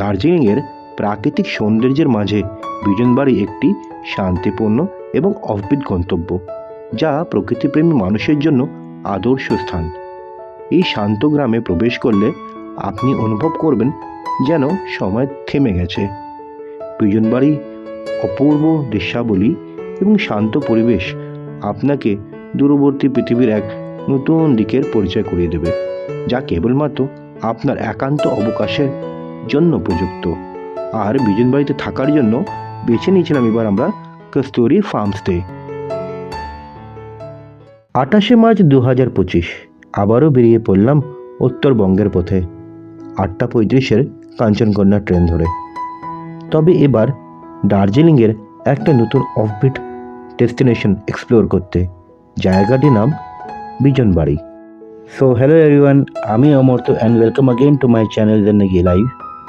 দার্জিলিংয়ের প্রাকৃতিক সৌন্দর্যের মাঝে বিজনবাড়ি একটি শান্তিপূর্ণ এবং অফবিট গন্তব্য, যা প্রকৃতিপ্রেমী মানুষের জন্য আদর্শ স্থান। এই শান্ত গ্রামে প্রবেশ করলে আপনি অনুভব করবেন যেন সময় থেমে গেছে। বিজনবাড়ি অপূর্ব দৃশ্যাবলী এবং শান্ত পরিবেশ আপনাকে দূরবর্তী পৃথিবীর এক নতুন দিকের পরিচয় করিয়ে দেবে, যা কেবলমাত্র আপনার একান্ত অবকাশের জন্য উপযুক্ত। আর বিজন বাড়িতে থাকার জন্য বেছে নিয়েছিলাম এবার আমরা কস্তুরি ফার্মসতে। আঠাশে মার্চ দু হাজার পঁচিশ, আবারও বেরিয়ে পড়লাম উত্তরবঙ্গের পথে, আটটা পঁয়ত্রিশের কাঞ্চনকন্যা ট্রেন ধরে। তবে এবার দার্জিলিংয়ের একটা নতুন অফবিট ডেস্টিনেশন এক্সপ্লোর করতে জায়গাটির নাম বিজনবাড়ি। সো হ্যালো এভরিওয়ান আমি Amartya and welcome again to my channel then গিয়ে লাইভ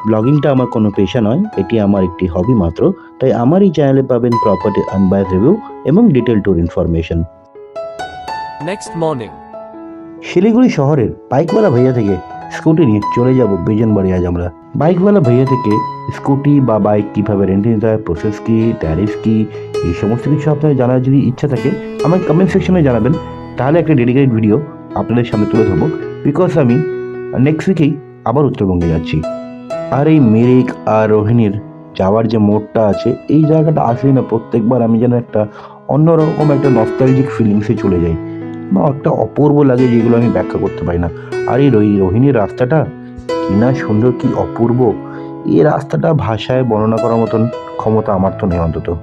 ব্লগিংটা আমার কোনো পেশা নয় এটি আমার একটি হবি মাত্র তাই আমার এই চ্যানেলে পাবেন প্রপার্টি আনবায়াস রিভিউ এবং detail tour information Next morning Siliguri শহরের বাইকওয়ালা ভাইয়া থেকে স্কুটি নিয়ে চলে যাব বেজনবাড়ি আজ আমরা। বাইকওয়ালা ভাইয়া থেকে স্কুটি বা বাইক কীভাবে রেন্টে নিতে হয় প্রসেস কী ট্যারিফ কী এই সমস্ত কিছু আপনার জানার যদি ইচ্ছা থাকে আমাকে কমেন্ট সেকশনে জানাবেন। তাহলে একটা ডেডিকেটেড ভিডিও আপনাদের সামনে তুলে ধরবো বিকজ আমি নেক্সট উইকেই আবার উত্তরবঙ্গে যাচ্ছি। আর এই মিরিক আর রোহিণীর যাওয়ার যে মোড়টা আছে, এই জায়গাটা আসলেই না প্রত্যেকবার আমি যেন একটা অন্যরকম একটা নস্টালজিক ফিলিংসে চলে যাই। বা একটা অপূর্ব লাগে যেগুলো আমি ব্যাখ্যা করতে পারি না। আর এই রোহি- রোহিণীর রাস্তাটা কি না সুন্দর, কি অপূর্ব, এই রাস্তাটা ভাষায় বর্ণনা করার মতন ক্ষমতা আমার তো নেই অন্তত।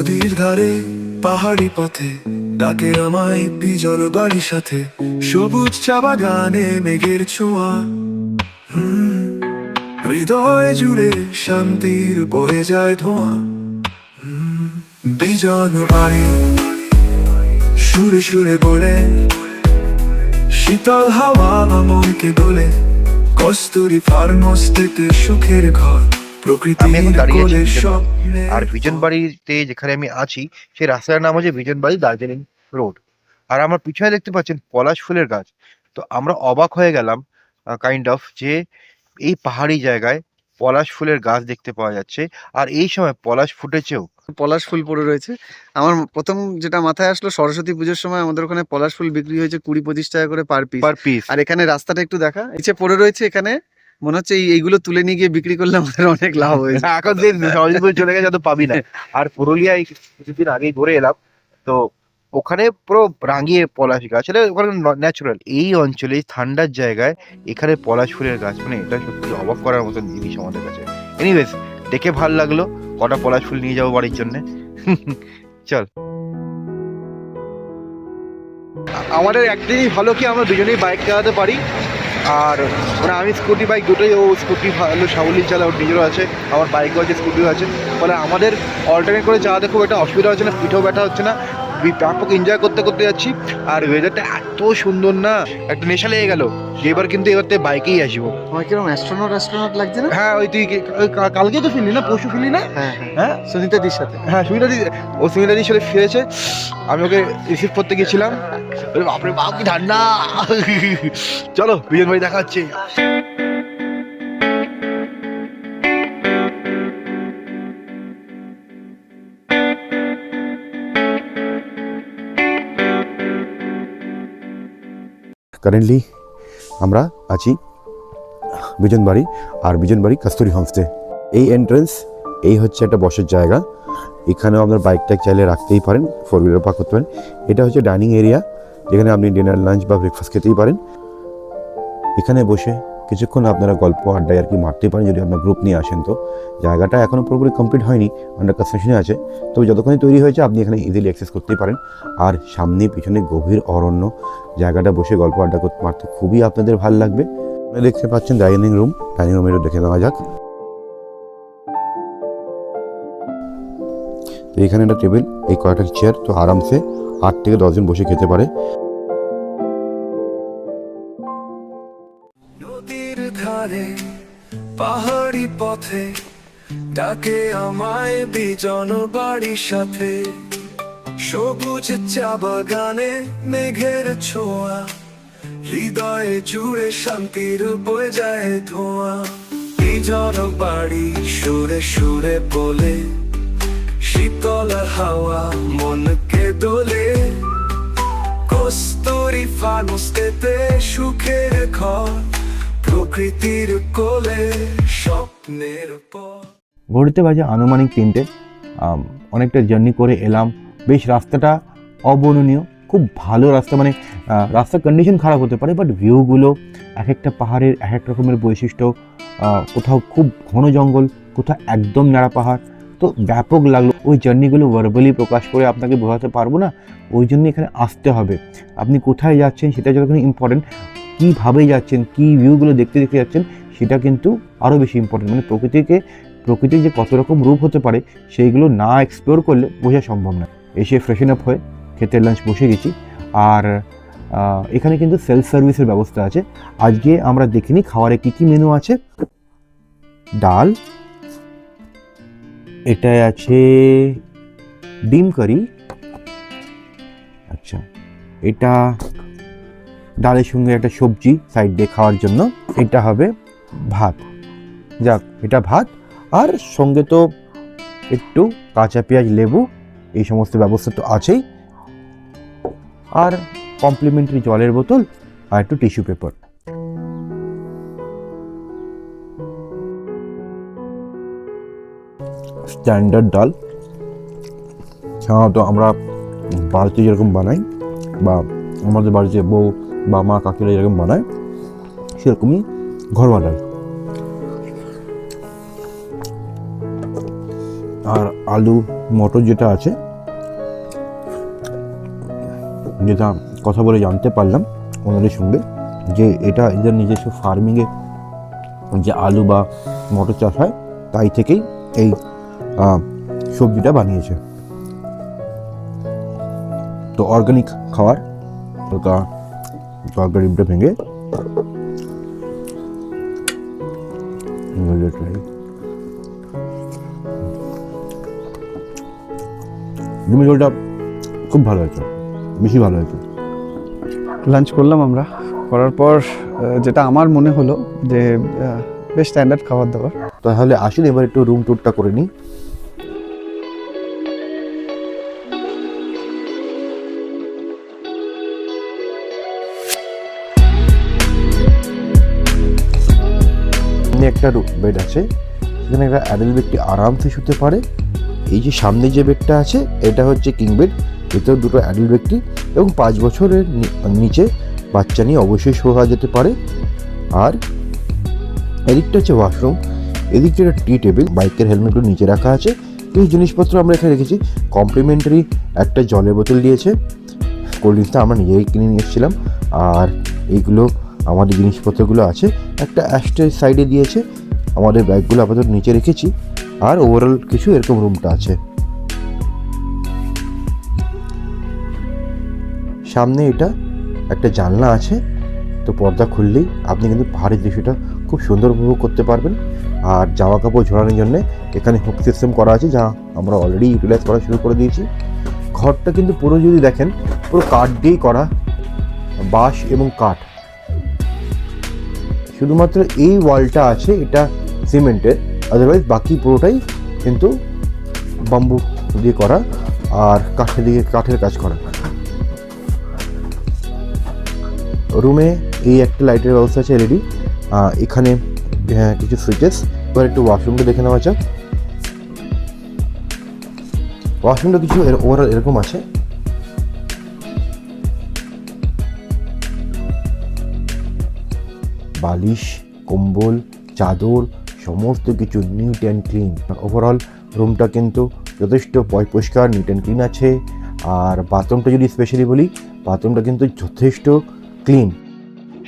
নদীর ধারে, পাহাড়ি পথে, ডাকে আমায় বিজল বাড়ির সাথে। সবুজ চা বাগানে মেঘের ছোঁয়া। হৃদয় জুড়ে শান্তির বয়ে যায় ধোঁয়া। বিজন বাড়ি, সুরে সুরে বলে। শীতল হাওয়া মনকে দোলে কস্তুরি ফার্মস্টেতে সুখের ঘর। আমি এখন দাঁড়িয়ে আছি কোলে বিজনবাড়ি। স্বপ্নে আর যেখানে আমি আছি সেই রাস্তার নাম হচ্ছে বিজনবাড়ি দার্জিলিং রোড। আর আমার পিছনে দেখতে পাচ্ছেন পলাশ ফুলের গাছ। তো আমরা অবাক হয়ে গেলাম কাইন্ড অফ যে এই পাহাড়ি জায়গায় পলাশ ফুলের গাছ দেখতে পাওয়া যাচ্ছে। আর এই সময় পলাশ ফুটেছেও। পলাশ ফুল পড়ে রয়েছে। আমার প্রথম যেটা মাথায় আসলো সরস্বতী পুজোর সময় আমাদের ওখানে পলাশ ফুল বিক্রি হয়েছে কুড়ি পঁচিশ টাকা করে পার পিস পার পিস আর এখানে রাস্তাটা একটু দেখা নিচে পড়ে রয়েছে এখানে মনে হচ্ছে এইগুলো তুলে নিয়ে গিয়ে বিক্রি করলে আমাদের অনেক লাভ হয়েছে এখন যে সরস্বতী চলে গেছে তো পাবি না। আর পুরুলিয়ায় কিছুদিন আগে ঘুরে এলাম। তো ওখানে পুরো রাঙিয়ে পলাশ গাছ। এটা ওখানে ন্যাচারাল এই অঞ্চলে ঠান্ডার জায়গায় এখানে পলাশ ফুলের গাছ মানে এটা সত্যি অবাক করার মতন জিনিস আমাদের কাছে। এনিওয়েজ দেখে ভালো লাগল। কটা পলাশ ফুল নিয়ে যাব বাড়ির জন্য। চল। আমাদের একদিনই ভালো কি আমরা দুজনেই বাইক চালাতে পারি? আর মানে আমি স্কুটি বাইক দুটোই, ও স্কুটি ভালো সাবলীল চালা ওর নিজেরও আছে আমার বাইকও আছে স্কুটিও আছে। ফলে আমাদের অল্টারনেট করে চালাতে খুব একটা অসুবিধা হচ্ছে না, পিঠেও ব্যথা হচ্ছে না। ব্যাপক এনজয় করতে করতে যাচ্ছি। আর ওয়েদারটা এত সুন্দর না একটা নেশা লেগে গেল। এবার কিন্তু এবার থেকে বাইকেই আসব। আমার কীরকম অ্যাস্ট্রোনট অ্যাস্ট্রোনট লাগছে না? হ্যাঁ ওই তুই কালকে তো ফিরলি না? পরশু ফিরলি না? হ্যাঁ হ্যাঁ। হ্যাঁ? সুনিতা দির সাথে। হ্যাঁ সুমিতা দি ও সুমিতা দির সাথে ফিরেছে। আমি ওকে রিসিভ করতে গেছিলাম। বাপরে বাপ কি ঠান্ডা। চলো বিজন ভাই দেখা হচ্ছে কারেন্টলি আমরা আছি বিজনবাড়ি আর বিজনবাড়ি কাস্তুরি হোমস্টে। এই এন্ট্রেন্স এই হচ্ছে একটা বসার জায়গা। এখানেও আপনার বাইক টাইক চাইলে রাখতেই পারেন ফোর হুইলার পার্ক করতে পারেন। এটা হচ্ছে ডাইনিং এরিয়া যেখানে আপনি ডিনার লাঞ্চ বা ব্রেকফাস্ট খেতেই পারেন। এখানে বসে কিছুক্ষণ আপনারা গল্প আড্ডায় আর কি মারতে পারেন যদি আপনার গ্রুপ নিয়ে আসেন তো। জায়গাটা এখনও পুরোপুরি কমপ্লিট হয়নি আন্ডার কনস্ট্রাকশনে আছে। তবে যতক্ষণই তৈরি হয়েছে, আপনি এখানে ইজিলি অ্যাক্সেস করতেই পারেন। আর সামনে পিছনে গভীর অরণ্য, জায়গাটা বসে গল্প আড্ডা করতে মারতে খুবই আপনাদের ভালো লাগবে। আপনারা দেখতে পাচ্ছেন ডাইনিং রুম ডাইনিং রুমেরও দেখে নেওয়া যাক। এখানে একটা টেবিল এই কয়েকটা চেয়ার তো আরামসে আট থেকে দশজন বসে খেতে পারে। ধারে পাহাড়ি পথে, ডাকে আমায় বিজন বাড়ির সাথে। সবুজ চা বাগানে মেঘের ছোঁয়া, হৃদয়ে জুড়ে শান্তির বয়ে যায় ধোঁয়া। বিজন বাড়ি সুরে সুরে বলে, শীতল হাওয়া মনকে দোলে। কস্তুরি ফানুস্তেতে সুখের ঘর প্রকৃতির কোলে স্বপ্নের ঘড়িতে বাজে আনুমানিক তিনটে। অনেকটা জার্নি করে এলাম। বেশ রাস্তাটা অবর্ণনীয়, খুব ভালো রাস্তা। মানে রাস্তার কন্ডিশন খারাপ হতে পারে বাট ভিউগুলো এক একটা পাহাড়ের এক এক রকমের বৈশিষ্ট্য। কোথাও খুব ঘন জঙ্গল, কোথাও একদম নাড়া পাহাড়। তো ব্যাপক লাগল। ওই জার্নিগুলো ভার্বালি প্রকাশ করে আপনাকে বোঝাতে পারব না। ওই জন্য এখানে আসতে হবে। আপনি কোথায় যাচ্ছেন সেটা যখন ইম্পর্টেন্ট কীভাবে যাচ্ছেন, কী ভিউগুলো দেখতে দেখতে যাচ্ছেন, সেটা কিন্তু আরও বেশি ইম্পর্টেন্ট মানে প্রকৃতিকে, প্রকৃতির যে কত রকম রূপ হতে পারে, সেইগুলো না এক্সপ্লোর করলে বোঝা সম্ভব না। এসে ফ্রেশন আপ হয়ে খেতে লাঞ্চ বসে গেছি। আর এখানে কিন্তু সেলফ সার্ভিসের ব্যবস্থা আছে। আজকে আমরা দেখিনি খাওয়ারে কী কী মেনু আছে। ডাল এটায় আছে ডিম কারি। আচ্ছা এটা ডালের সঙ্গে একটা সবজি সাইড দিয়ে খাওয়ার জন্য, এটা হবে ভাত। যাক, এটা ভাত। আর সঙ্গে তো একটু কাঁচা পেঁয়াজ, লেবু, এই সমস্ত ব্যবস্থা তো আছেই। আর কমপ্লিমেন্টারি জলের বোতল আর একটু টিস্যু পেপার স্ট্যান্ডার্ড ডাল। সাধারণত আমরা বাড়িতে যেরকম বানাই, বা আমাদের বাড়িতে বউ বা মা কাকিরা যেরকম বানায়, সেরকমই ঘর বানায়। আর আলু, মটর যেটা আছে, যেটা কথা বলে জানতে পারলাম ওনাদের সঙ্গে, যে এটা এদের নিজস্ব ফার্মিংয়ে যে আলু বা মটর চাষ হয়, তাই থেকেই এই সবজিটা বানিয়েছে। তো অর্গানিক খাবার হালকা তরকারি ডিমটা ভেঙে ডিমের ঝোলটা খুব ভালো হয়েছে বেশি ভালো হয়েছে। লাঞ্চ করলাম আমরা। করার পর যেটা আমার মনে হলো যে বেশ স্ট্যান্ডার্ড খাবার দাবার। তাহলে আসুন এবার একটু রুম ট্যুরটা করে নিই। একটা বেড আছে সেখানে একটা অ্যাডাল্ট ব্যক্তি আরামসে শুতে পারে। এই যে সামনে যে বেডটা আছে, এটা হচ্ছে কিং বেড এতেও দুটো অ্যাডাল্ট ব্যক্তি এবং পাঁচ বছরের নিচে বাচ্চা নিয়ে অবশ্যই শোয়া যেতে পারে। আর এদিকটা হচ্ছে ওয়াশরুম এদিকটা একটা টি টেবিল বাইকের হেলমেটগুলো নিচে রাখা আছে। কিছু জিনিসপত্র আমরা এখানে রেখেছি কমপ্লিমেন্টারি একটা জলের বোতল দিয়েছে। কোল্ড ড্রিঙ্কসটা আমরা নিজেই কিনে নিয়ে এসেছিলাম। আর এইগুলো আমাদের জিনিসপত্রগুলো আছে, একটা অ্যাস্টের সাইডে দিয়েছে, আমাদের ব্যাগগুলো আপাতত নিচে রেখেছি, আর ওভারঅল কিছু এরকম রুমটা আছে। সামনে এটা একটা জানলা আছে, তো পর্দা খুললেই আপনি কিন্তু পাহাড়ের দৃশ্যটা খুব সুন্দর উপভোগ করতে পারবেন। আর জামা কাপড় ঝোলানোর জন্য এখানে হুক সিস্টেম করা আছে, যা আমরা অলরেডি ইউটিলাইজ করা শুরু করে দিয়েছি। ঘরটা কিন্তু পুরো যদি দেখেন, পুরো কাঠ দিয়েই করা, বাঁশ এবং কাঠ। শুধুমাত্র এই ওয়ালটা আছে, এটা সিমেন্টের। আদারওয়াইজ বাকি পুরোটাই কিন্তু বাম্বু দিয়ে করা আর কাঠের দিকে, কাঠের কাজ করা। রুমে এই একটা লাইটের ব্যবস্থা আছে রেডি এখানে কিছু সুইচেস এবার একটু ওয়াশরুমটা দেখে নেওয়া যাক। ওয়াশরুমটা কিছু ওভারঅল এরকম আছে। বালিশ কম্বল চাদর সমস্ত কিছু নিট অ্যান্ড ক্লিন ওভারঅল রুমটা কিন্তু যথেষ্ট পয়- পরিষ্কার নিট অ্যান্ড ক্লিন আছে। আর বাথরুমটা যদি স্পেশালি বলি বাথরুমটা কিন্তু যথেষ্ট ক্লিন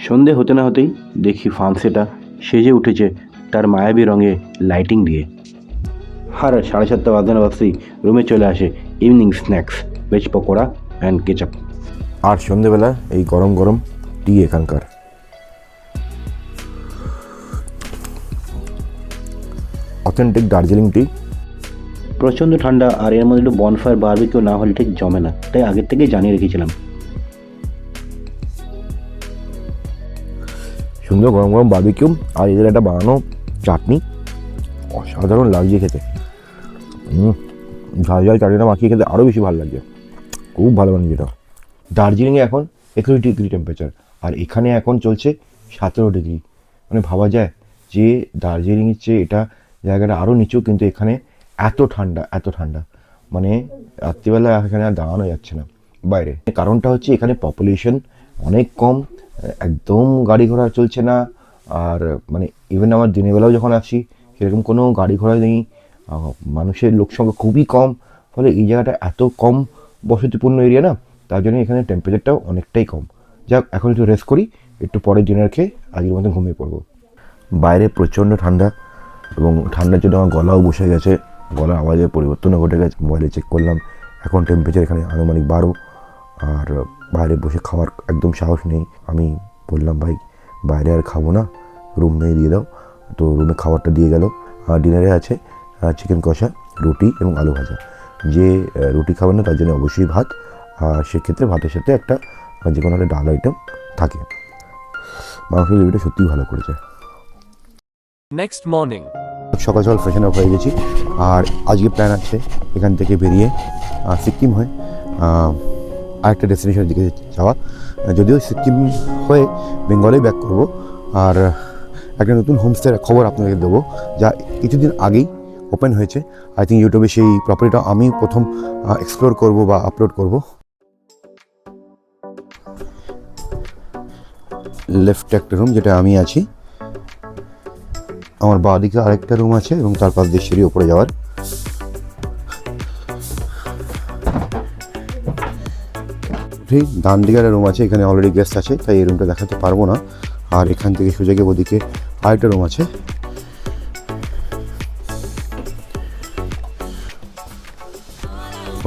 সন্ধে হতে না হতেই দেখি ফার্মসেটা সেজে উঠেছে তার মায়াবী রঙে লাইটিং দিয়ে। আর সাড়ে সাতটা বাজতে না বাজতেই রুমে চলে আসে evening snacks veg pakora and ketchup আর সন্ধেবেলা এই গরম গরম টি এখানকার। অথেন্টিক দার্জিলিং টি প্রচণ্ড ঠান্ডা আর এর মধ্যে একটু বনফায়ার বারবিকিউ না হলে ঠিক জমে না। তাই আগের থেকেই জানিয়ে রেখেছিলাম। সুন্দর গরম গরম বার্বিকিউ আর এদের একটা বানানো চাটনি। অসাধারণ লাগছে খেতে। ঝাল ঝাল চাটনিটা মাখিয়ে খেতে আরও বেশি ভালো লাগছে। খুব ভালো বানিয়েছে এটা। দার্জিলিংয়ে এখন একুশ ডিগ্রি টেম্পারেচার আর এখানে এখন চলছে সতেরো ডিগ্রি। মানে ভাবা যায় যে দার্জিলিংয়ের চেয়ে এটা জায়গাটা আরও নিচু, কিন্তু এখানে এত ঠান্ডা এত ঠান্ডা। মানে রাত্রিবেলা এখানে আর দাঁড়ানো যাচ্ছে না, বাইরে। কারণটা হচ্ছে এখানে পপুলেশন অনেক কম, একদম গাড়ি ঘোড়া চলছে না। আর মানে ইভেন আমার দিনের বেলাও যখন আসি, সেরকম কোনো গাড়ি ঘোড়া নেই মানুষের লোক সংখ্যা খুবই কম, ফলে এই জায়গাটা এত কম বসতিপূর্ণ এরিয়া না, তার জন্য এখানে টেম্পারেচারটাও অনেকটাই কম। যাক, এখন একটু রেস্ট করি, একটু পরে ডিনার খেয়ে আগের মতো ঘুমিয়ে পড়ব। বাইরে প্রচণ্ড ঠান্ডা এবং ঠান্ডার জন্য আমার গলাও বসে গেছে। গলার আওয়াজের পরিবর্তনও ঘটে গেছে। মোবাইলে চেক করলাম। এখন টেম্পারেচার এখানে আনুমানিক বারো। আর বাইরে বসে খাওয়ার একদম সাহস নেই। আমি বললাম, ভাই, বাইরে আর খাব না। রুমে দিয়ে দাও। তো রুমে খাবারটা দিয়ে গেল। আর ডিনারে আছে চিকেন কষা, রুটি এবং আলু ভাজা। যে রুটি খাবে না, তার জন্য অবশ্যই ভাত। আর সেক্ষেত্রে ভাতের সাথে একটা যে কোনো একটা ডাল আইটেম থাকে। মাংস গ্রেভিটা সত্যিই ভালো করেছে। Next morning. সকাল সকাল ফ্রেশন আপ হয়ে গেছি। আর আজকে প্ল্যান আছে এখান থেকে বেরিয়ে সিকিম হয়ে আরেকটা ডেস্টিনেশনের দিকে যাওয়া। যদিও সিকিম হয়ে বেঙ্গলেই ব্যাক করব, আর একটা নতুন হোমস্টের খবর আপনাদের দেবো, যা কিছুদিন আগেই ওপেন হয়েছে। আই থিঙ্ক ইউটিউবে সেই প্রপার্টিটা আমি প্রথম এক্সপ্লোর করব বা আপলোড করব। লেফটে একটা রুম যেটা আমি আছি। আমার বাঁ দিকে আরেকটা রুম আছে এবং তার পাশ দিয়ে সিঁড়ি ওপরে যাওয়ার। ঠিক, ডান দিকে একটা রুম আছে, এখানে অলরেডি গেস্ট আছে, তাই এই রুমটা দেখাতে পারব না। আর এখান থেকে সোজা গিয়ে ওদিকে আরেকটা রুম আছে।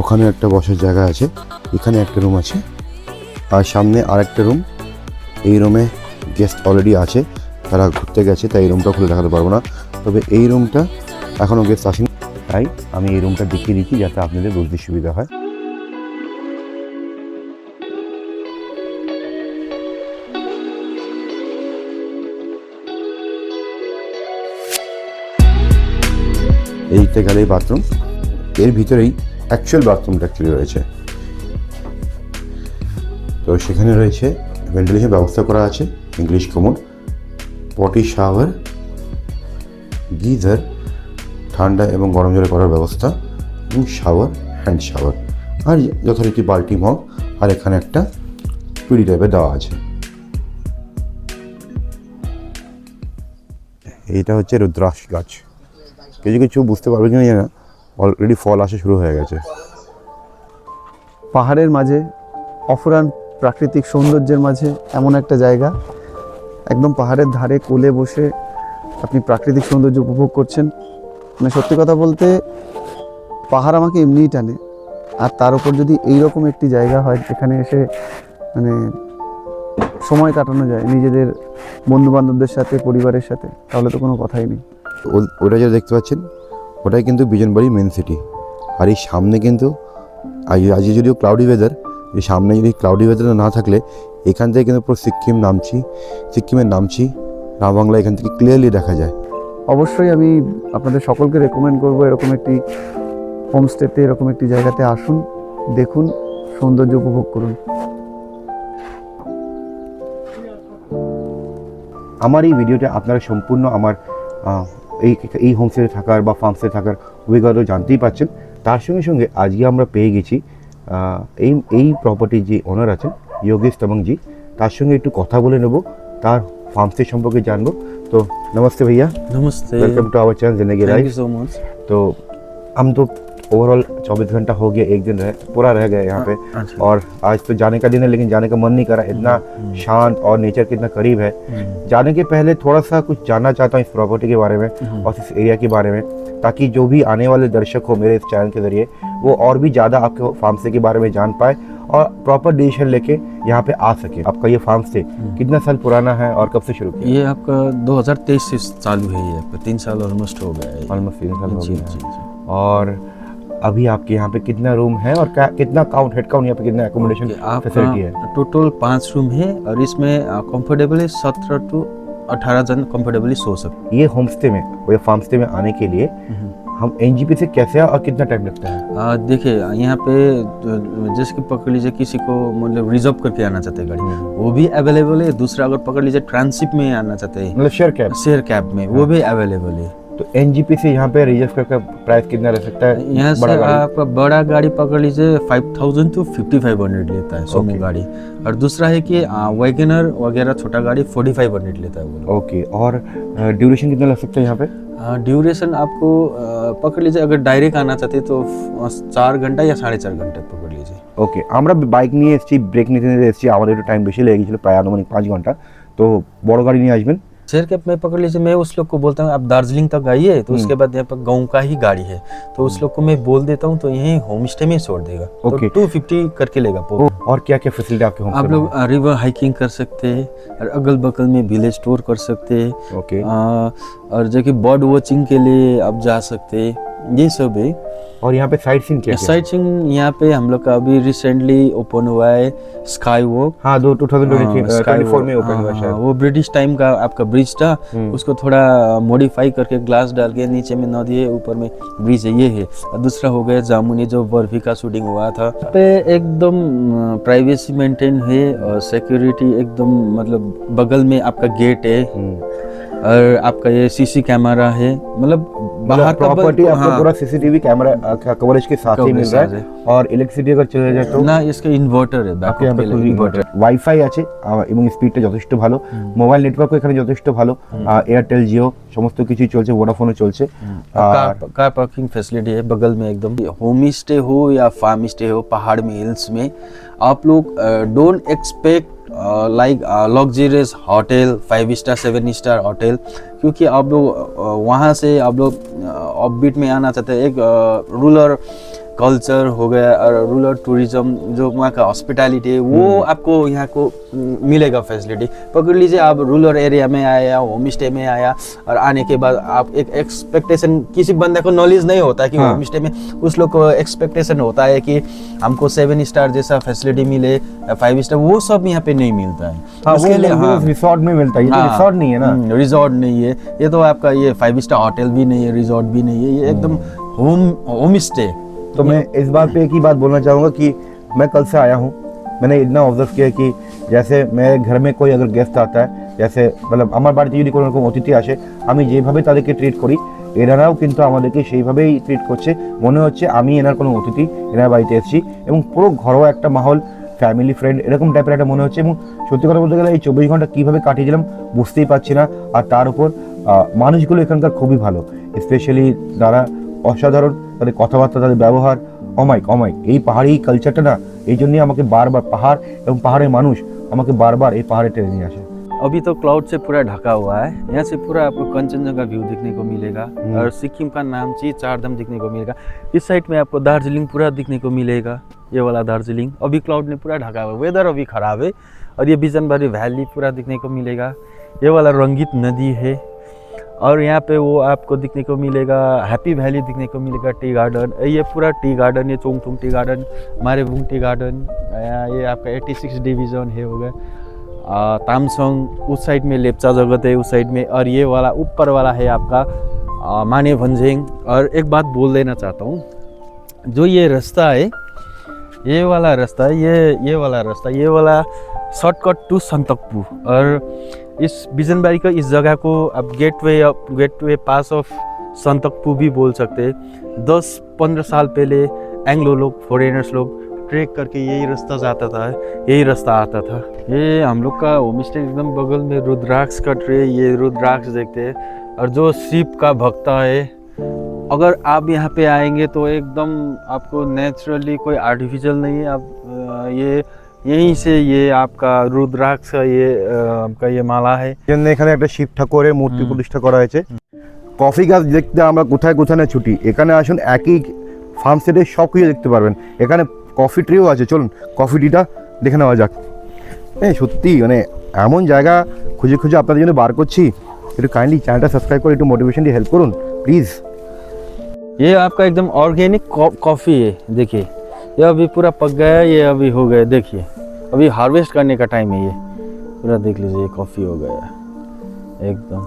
ওখানে একটা বসার জায়গা আছে, এখানে একটা রুম আছে। আর সামনে আরেকটা রুম, এই রুমে গেস্ট অলরেডি আছে। তারা ঘুরতে গেছে, তাই এই রুমটা খুলে দেখাতে পারব না। তবে এই রুমটা এখনও গেস্ট আসেনি। তাই আমি এই রুমটা দেখিয়ে দিচ্ছি যাতে আপনাদের বুঝতে সুবিধা হয়। এইটা গেলেই বাথরুম এর ভিতরেই অ্যাকচুয়াল বাথরুমটা অ্যাকচুয়ালি রয়েছে। তো সেখানে রয়েছে ভেন্টিলেশন ব্যবস্থা করা আছে English commode potty shower, geyser, ঠান্ডা এবং গরম জলে করার ব্যবস্থা, এবং শাওয়ার, হ্যান্ড শাওয়ার। আর যথারীতি বাল্টি মগ, আর এখানে একটা টুরি টাইপের দেওয়া আছে। এইটা হচ্ছে রুদ্রাস গাছ। কিছু কিছু বুঝতে পারবে জানি না। অলরেডি ফল আসা শুরু হয়ে গেছে। পাহাড়ের মাঝে, অফুরান প্রাকৃতিক সৌন্দর্যের মাঝে এমন একটা জায়গা। একদম পাহাড়ের ধারে কোলে বসে আপনি প্রাকৃতিক সৌন্দর্য উপভোগ করছেন। মানে সত্যি কথা বলতে, পাহাড় আমাকে এমনিই টানে। আর তার উপর যদি এইরকম একটি জায়গা হয়, যেখানে এসে মানে সময় কাটানো যায় নিজেদের বন্ধু বান্ধবদের সাথে, পরিবারের সাথে, তাহলে তো কোনো কথাই নেই। ওটা যেটা দেখতে পাচ্ছেন, ওটাই কিন্তু বিজনবাড়ি মেন সিটি আর এই সামনে কিন্তু, আজ যদিও ক্লাউডি ওয়েদার এই সামনে যদি ক্লাউডি ওয়েদার না থাকলে এখান থেকে কিন্তু পুরো সিকিম নামছি। সিকিমের নামছি রাম বাংলা এখান থেকে ক্লিয়ারলি দেখা যায়। অবশ্যই আমি আপনাদের সকলকে রেকমেন্ড করব এরকম একটি হোমস্টেতে এরকম একটি জায়গাতে আসুন দেখুন সৌন্দর্য উপভোগ করুন। আমার এই ভিডিওটা আপনারা সম্পূর্ণ আমার এই এই হোমস্টে থাকার বা ফার্মস্টে থাকার অভিজ্ঞতা জানতেই পারছেন। তার সঙ্গে সঙ্গে আজকে আমরা পেয়ে গেছি এই এই প্রপার্টির যে ওনার আছেন যোগেশ তমংজি তার সঙ্গে একটু কথা বলে নেব তার ফার্মস্টে সম্পর্কে জানবো তো नमस्ते भैया नमस्ते वेलकम टू आवर चैनल जिंदगी thank life you so much तो हम तो ओवरऑल चौबीस घंटा हो गया एक दिन रह पूरा रह गया यहाँ पे अच्छा और आज तो जाने का दिन है लेकिन जाने का मन नहीं करा इतना शांत और नेचर कितना करीब है जाने के पहले थोड़ा सा कुछ जानना चाहता हूँ इस प्रॉपर्टी के बारे में और इस एरिया के बारे में ताकि जो भी आने वाले दर्शक हो मेरे इस चैनल के ज़रिए वो और भी ज़्यादा आपके फार्म स्टे के बारे में जान पाए और प्रॉपर डिसीज़न लेके यहाँ पे आ सके। आपका ये फार्म स्टे कितना साल पुराना है और कब से शुरू किया? ये आपका 2023 से चालू है ये आपका तीन साल ऑलमोस्ट हो गया है ऑलमोस्ट तीन साल हो गया है। और अभी आपके यहाँ पे कितना रूम है और क्या कितना काउंट हेड काउंट यहाँ पे कितना एकोमोडेशन फैसिलिटी है? टोटल पाँच रूम है और इसमें कंफर्टेबली सत्रह टू अठारह जन कंफर्टेबली सो सकते ये होम स्टे में या फार्म स्टे में आने के लिए हैं हम एनजीपी से कैसे आए और कितना टाइम लगता है? देखिए यहाँ पे अ, जैसे कि पकड़ लीजिए किसी को मतलब रिज़र्व करके आना चाहते हैं गाड़ी वो भी अवेलेबल है। दूसरा अगर पकड़ लीजिए ट्रांसिप में आना चाहते हैं मतलब शेयर कैब शेयर कैब में वो भी अवेलेबल है। तो एनजीपी से यहाँ पे रिजर्व करके प्राइस कितना रह सकता है यहाँ से बड़ा गाड़ी? आपका बड़ा गाड़ी पकड़ लीजिए five thousand two fifty five hundred लेता है सोमो Okay. गाड़ी और दूसरा है कि वैगनर वगैरह छोटा गाड़ी फोर्टी फाइव हंड्रेड लेता है वो लोग ओके और ड्यूरेशन कितना लग सकता है यहाँ पे ड्यूरेशन आपको अ, पकड़ लीजिए अगर डायरेक्ट आना चाहते हैं तो फ- चार घंटा या साढ़े चार घंटे पकड़ लीजिए ওকে আমরা বাইক নিয়ে এসেছি ব্রেক নিতে নিতে এসেছি আমাদের একটু টাইম বেশি লেগে গেছিলো প্রায় আনুমানিক পাঁচ ঘন্টা তো বড় গাড়ি নিয়ে আসবেন शेयर के में पकड़ लीजिए मैं उस लोग को बोलता हूँ आप दार्जिलिंग तक आइए तो उसके बाद यहाँ पर गाँव का ही गाड़ी है। तो उस लोग को मैं बोल देता हूँ तो यही होम स्टे में छोड़ देगा. तो टू फिफ्टी करके लेगा और क्या क्या फैसिलिटी आपके आप लोग रिवर हाइकिंग कर सकते हैं अगल बगल में विलेज टूर कर सकते हैं। ओके। और जो कि बर्ड वॉचिंग के लिए आप जा सकते हैं। ये सब है। और यहाँ पे साइड सीन क्या है? साइट सीइंग यहाँ पे हम लोग का अभी रिसेंटली ओपन हुआ है स्काई वॉक हाँ दो टू थाउज़ेंड हाँ, फोर में ओपन हाँ, हुआ हाँ, शायद। वो ब्रिटिश टाइम का आपका ब्रिज था। हम्म। उसको थोड़ा मॉडिफाई करके ग्लास डाल के नीचे में नदी है ऊपर में ब्रिज है ये है। और दूसरा हो गया जामुनी जो बर्फ़ी का शूटिंग हुआ था। पे एकदम प्राइवेसी मेंटेन है और सिक्योरिटी एकदम मतलब बगल में आपका गेट है। हम्म। और आपका ये सीसी कैमरा है मतलब बाहर का बल- प्रॉपर्टी आपको हाँ, पूरा सीसीटीवी कैमरा कवरेज के साथ ही मिल Coverage रहा साथ है और इलेक्ट्रिसिटी अगर चले जाए तो না इसका ইনভার্টার है আপনি ব্যাকআপ আমরা के খুবই लिए ইনভার্টার ওয়াইফাই আছে আহ, এবং স্পিডটা যথেষ্ট ভালো মোবাইল নেটওয়ার্কও এখানে যথেষ্ট ভালো এয়ারটেল জিও সমস্ত কিছুই চলছে ভোডাফোনও চলছে আর कार कार पार्किंग फैसिलिटी है बगल में एकदम होम स्टे हो या फार्म स्टे हो पहाड़ में हिल्स में आप लोग don't expect like luxurious hotel five star seven star hotel क्योंकि आप लोग वहाँ से आप लोग ऑफबीट में आना चाहते हैं। एक रूरल कल्चर हो गया और रूरल टूरिज़्म जो वहाँ का हॉस्पिटैलिटी है वो आपको यहाँ को मिलेगा फैसिलिटी पकड़ लीजिए आप रूरल एरिया में आया होम स्टे में आया और आने के बाद आप एक एक्सपेक्टेशन किसी बंदे को नॉलेज नहीं होता कि हाँ। होम स्टे में उस लोग को एक्सपेक्टेशन होता है कि हमको सेवन स्टार जैसा फैसिलिटी मिले फाइव स्टार वो सब यहाँ पे नहीं मिलता है। हाँ उसके लिए हाँ। रिसोर्ट में मिलता है ये तो हाँ, रिसोर्ट नहीं है ना। हम्म, रिजॉर्ट नहीं है। ये तो आपका ये फाइव स्टार होटल भी नहीं है रिजॉर्ट भी नहीं है ये एकदम होम होम स्टे तो मैं इस बात पे एक ही बात बोलना चाहूँगा कि मैं कल से आया हूँ मैंने इतना ऑब्जर्व किया कि जैसे मेरे घर में कोई अगर गेस्ट आता है जैसे मतलब আমার বাড়িতে যদি কোনো রকম অতিথি আসে আমি যেভাবে তাদেরকে ট্রিট করি এনারাও কিন্তু আমাদেরকে সেইভাবেই ট্রিট করছে মনে হচ্ছে আমি এনার কোনো অতিথি এনার বাড়িতে এসেছি এবং পুরো ঘরোয়া একটা মাহল ফ্যামিলি ফ্রেন্ড এরকম টাইপের একটা মনে হচ্ছে এবং সত্যি কথা বলতে গেলে এই চব্বিশ ঘন্টা কীভাবে কাটিয়ে দিলাম বুঝতেই পারছি না আর তার উপর আহ, মানুষগুলো এখানকার খুবই ভালো স্পেশালি যারা অসাধারণ তাদের কথাবার্তা তাদের ব্যবহার অমাইক অমাইক এই পাহাড়ি কালচারটা না এই জন্যই আমাকে বারবার পাহাড় এবং পাহাড়ের মানুষ আমাকে বারবার এই পাহাড়ে টেনে নিয়ে আসে अभी तो क्लाउड से पूरा ढका हुआ है यहाँ से पूरा आपको कंचनजंगा व्यू देखने को मिलेगा हम्म। और सिक्किम का नामची चारधाम देखने को मिलेगा इस साइड में आपको दार्जिलिंग पूरा दिखने को मिलेगा ये वाला दार्जिलिंग अभी क्लाउड ने पूरा ढका हुआ है वेदर अभी ख़राब है और ये बिजनबारी वैली पूरा दिखने को मिलेगा ये वाला रंगीत नदी है और यहाँ पे वो आपको दिखने को मिलेगा हैप्पी वैली दिखने को मिलेगा टी गार्डन ये पूरा टी गार्डन ये Chongthung tea garden Marybong tea garden ये आपका 86 डिवीज़न है, हो गया। तामसंग उस साइड में लेपचा जगत है, उस साइड में, और ये वाला ऊपर वाला है आपका माने भंजेंग और एक बात बोल देना चाहता हूँ, जो ये रास्ता है, ये वाला रास्ता, ये ये वाला रास्ता, ये वाला शॉर्टकट टू संतकपू और इस बिजनबारी का इस जगह को आप gateway of gateway pass of Sandakphu भी बोल सकते दस पंद्रह साल पहले एंग्लो लोग फॉरेनर्स लोग ट्रेक करके यही रास्ता जाता था, यही रास्ता आता था। ये हम लोग का होम स्टे एकदम बगल में रुद्राक्ष का ट्रे ये रुद्राक्ष देखते हैं। और जो शिव का भक्ता है, अगर आप यहाँ पे आएँगे तो एकदम आपको नेचुरली कोई आर्टिफिशियल नहीं है। आप ये यहीं से ये आपका रुद्राक्ष ये अ, आपका ये माला है জন্য এখানে একটা শিব ঠাকুরের মূর্তি হুম। প্রতিষ্ঠা করা হয়েছে কফি গাছ দেখতে আমরা কোথায় কোথায় না ছুটি এখানে আসুন একই ফার্ম সেটে সব কিছু দেখতে পারবেন এখানে কফি ট্রিও আছে চলুন কফি টিটা দেখে নেওয়া যাক এই সত্যি মানে এমন জায়গা খুঁজে খুঁজে আপনাদের জন্য বার করছি একটু কাইন্ডলি চ্যানেলটা সাবস্ক্রাইব করে একটু মোটিভেশন দিয়ে হেল্প করুন প্লিজ ये आपका एकदम ऑर्गेनिक कॉफ़ी है देखिए ये अभी पूरा पक गया है ये अभी हो गया देखिए अभी हार्वेस्ट करने का टाइम है ये पूरा देख लीजिए ये कॉफ़ी हो गया है एकदम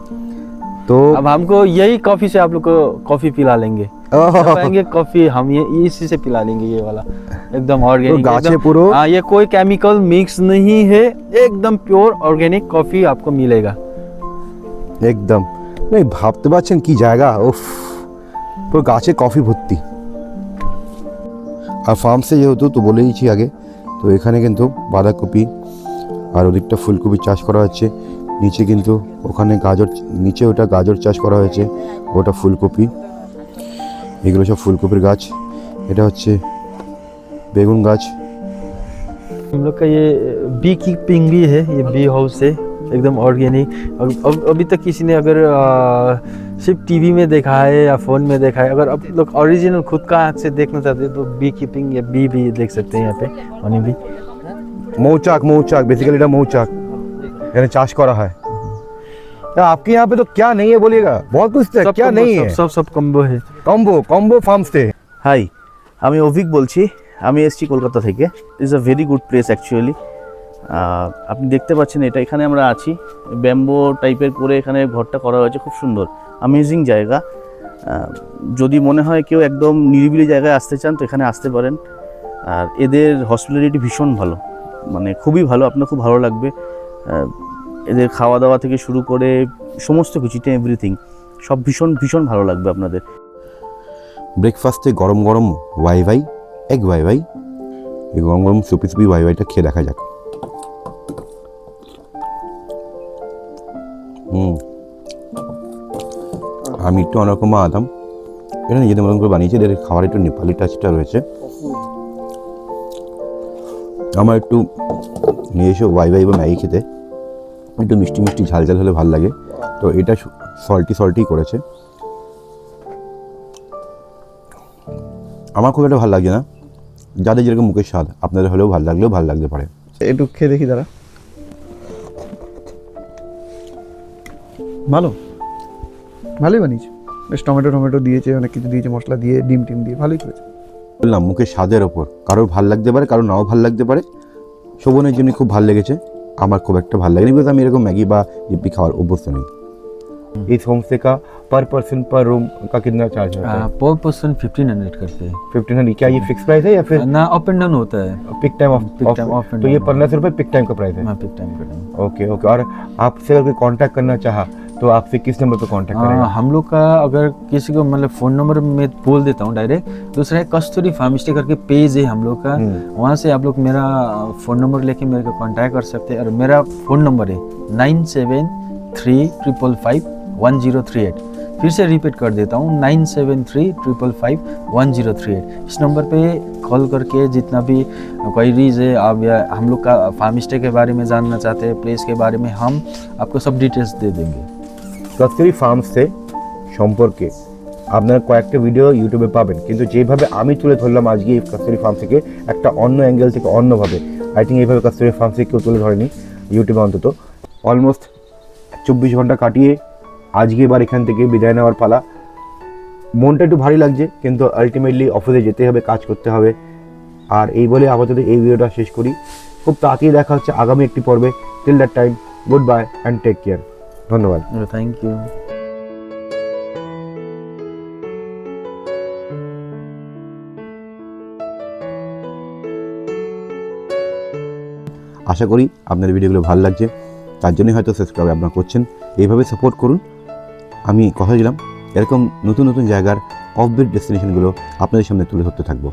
তো अब हमको यही कॉफ़ी से आप लोग को कॉफ़ी पिला लेंगे जब आएंगे कॉफ़ी हम ये इसी से पिला लेंगे ये वाला एकदम ऑर्गेनिक गाछे एकदम- पुरो- हाँ ये कोई केमिकल मिक्स नहीं है एकदम प्योर ऑर्गेनिक कॉफ़ी आपको मिलेगा একদম নেই ভাবতে পারছেন কি জায়গা ওফ পুরো গাছে কফি ভর্তি আর ফার্মসে যেহেতু তো বলেইছি আগে তো এখানে কিন্তু বাঁধাকপি আর ওদিকটা ফুলকপি চাষ করা হচ্ছে নিচে কিন্তু ওখানে গাজর নিচে ওটা গাজর চাষ করা হয়েছে ওটা ফুলকপি এগুলো সব ফুলকপির গাছ এটা হচ্ছে বেগুন গাছ हम लोग का ये बी कीपिंग भी है ये बी हाउस है एकदम ऑर्गेनिक अब अब- अभी तक किसी ने अगर आ, सिर्फ टीवी में देखा है या फ़ोन में देखा है अगर अब लोग ओरिजिनल खुद का आँख से देखना चाहते हैं तो बी कीपिंग या बी भी देख सकते हैं यहाँ पे हनी भी মৌচাক মৌচাক বেসিক্যালি এটা মৌচাক এখানে চাষ করা হয় তা आपके यहाँ पे तो क्या नहीं है बोलिएगा बहुत कुछ है सब क्या combo, नहीं सब, है सब सब कम्बो है combo combo farm stay hi আমি অভিক বলছি আমি এসেছি কলকাতা থেকে is a very good place actually আপনি দেখতে পাচ্ছেন এটা, এখানে আমরা আছি। ব্যাম্বো টাইপের করে এখানে ঘরটা করা হয়েছে, খুব সুন্দর। আমেজিং জায়গা। যদি মনে হয় কেউ একদম নিরিবিলি জায়গায় আসতে চান, তো এখানে আসতে পারেন। আর এদের হসপিটালিটি ভীষণ ভালো। মানে খুবই ভালো, আপনার খুব ভালো লাগবে। এদের খাওয়া দাওয়া থেকে শুরু করে সমস্ত কিছুতে এভরিথিং সব ভীষণ ভীষণ ভালো লাগবে আপনাদের। ব্রেকফাস্টে গরম গরম ওয়াই ভাই এগ ওয়াই ভাই এই গরম গরম সুপি সুপি ওয়াই ভাইটা খেয়ে দেখা যাক। আমি একটু অন্যরকম আদাম। এটা নিজেদের মতন করে বানিয়েছি, এদের খাবার একটু নেপালি টাচটা রয়েছে। আমার একটু এসে ওয়াই ভাই বা ম্যাগি খেতে। একটু মিষ্টি মিষ্টি ঝাল ঝাল হলে ভালো লাগে। তো এটা সল্টি সল্টি করেছে। আমার খুব একটা ভালো লাগছে না। যাদের যেরকম মুখের স্বাদ, আপনাদের হলেও ভালো লাগলেও ভালো লাগতে পারে। একটু খেয়ে দেখি দাঁড়া। ভালো ভালোই বানিয়েছে বেশ টমেটো টমেটো দিয়েছে অনেক কিছু দিয়েছে মশলা দিয়ে ডিম টিম দিয়ে ভালোই করেছে বললাম মুখের স্বাদের ওপর কারোর ভাল লাগতে পারে কারোর নাও ভাল লাগতে পারে শোভনের জন্য খুব ভালো লেগেছে আমার খুব একটা ভালো লাগেনি বিকজ আমি এরকম ম্যাগি বা ইপি খাওয়ার অভ্যস্ত নেই इस होम स्टे का पर पर्सन पर रूम का कितना चार्ज होता है पर पर्सन फिफ्टीन हंड्रेड करते हैं फिफ्टीन हंड्रेड क्या ये फिक्स प्राइस है या फिर ना अप एंड डाउन होता है peak time off Pick time off and तो ये down. पंद्रह सौ रुपये पिक टाइम का प्राइस है हाँ पिक टाइम का टाइम ओके ओके और आपसे अगर कोई कांटेक्ट करना चाहा तो आपसे किस नंबर पे कांटेक्ट हाँ, करेगा हम लोग का अगर किसी को मतलब फ़ोन नंबर मैं बोल देता हूँ डायरेक्ट दूसरा है कस्तूरी फार्म स्टे करके पेज है हम लोग का। हम्म। वहाँ से आप लोग मेरा फ़ोन नंबर लेके मेरे को कांटेक्ट कर सकते हैं। और मेरा फ़ोन नंबर है nine seven three triple five one zero three eight फिर से रिपीट कर देता हूँ nine seven three triple five one zero three eight इस नंबर पे कॉल करके जितना भी क्वारीज है आप या हम लोग का फार्म स्टे के बारे में जानना चाहते हैं प्लेस के बारे में हम आपको सब डिटेल्स दे देंगे। কস্তুরি ফার্মসে সম্পর্কে আপনারা কয়েকটা ভিডিও ইউটিউবে পাবেন। কিন্তু যেভাবে আমি তুলে ধরলাম আজকে এই কাস্তুরি ফার্ম থেকে, একটা অন্য অ্যাঙ্গেল থেকে অন্যভাবে আই থিঙ্ক এইভাবে কস্তুরি ফার্ম থেকে কেউ তুলে ধরেনি ইউটিউবে অন্তত। অলমোস্ট চব্বিশ ঘণ্টা কাটিয়ে আজকে এবার এখান থেকে বিদায় নেওয়ার পালা। মনটা একটু ভারী লাগছে, কিন্তু আলটিমেটলি অফিসে যেতে হবে, কাজ করতে হবে। আর এই বলে আপাতত এই ভিডিওটা শেষ করি। খুব তাড়াতাড়ি দেখা হচ্ছে আগামী একটি পর্বে। Till that time good bye and take care ধন্যবাদ। থ্যাংক ইউ আশা করি আপনার ভিডিওগুলো ভালো লাগছে। তার জন্যই হয়তো সাবস্ক্রাইব আপনারা করছেন। এইভাবে সাপোর্ট করুন। আমি কথা দিলাম এরকম নতুন নতুন জায়গার অফবিট ডেস্টিনেশনগুলো আপনাদের সামনে তুলে ধরতে থাকব।